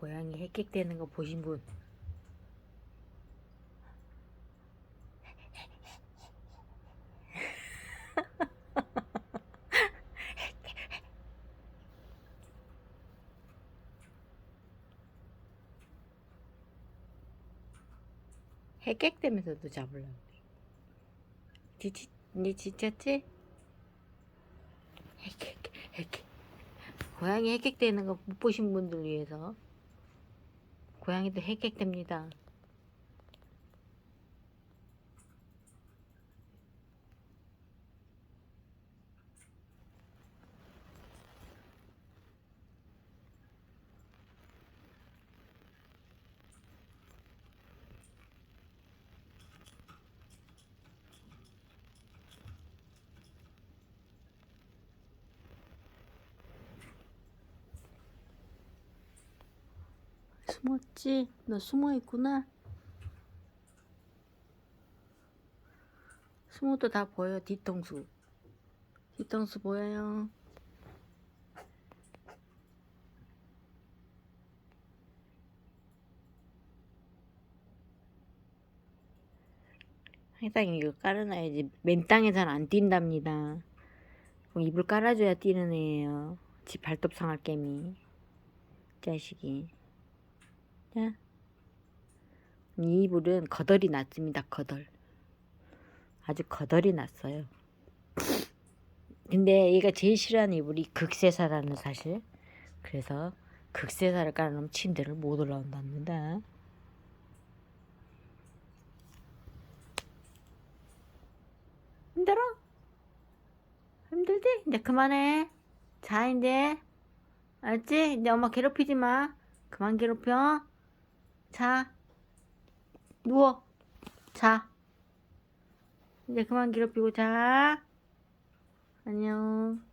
고양이 헥헥대는 거 보신 분? 헥헥대면서도 잡으려고. 지치, 니 지쳤지? 헥헥, 헥헥. 고양이 헥헥대는 거 못 보신 분들 위해서 고양이도 헥헥댑니다. 숨었지? 너 숨어 있구나. 숨어도 다 보여 뒤통수. 뒤통수 보여요. 항상 이거 깔아놔야지. 맨 땅에선 안 뛴답니다. 이불 깔아줘야 뛰는 애예요. 지 발톱 상할 개미. 자식이. 자. 이 이불은 거덜이 났습니다. 거덜. 아주 거덜이 났어요. 근데 얘가 제일 싫어하는 이불이 극세사라는 사실. 그래서 극세사를 깔아놓으면 침대를 못 올라온답니다. 힘들어? 힘들지? 이제 그만해. 자, 이제. 알았지? 이제 엄마 괴롭히지 마. 그만 괴롭혀. 자. 누워. 자. 이제 그만 괴롭히고 자. 안녕. 자.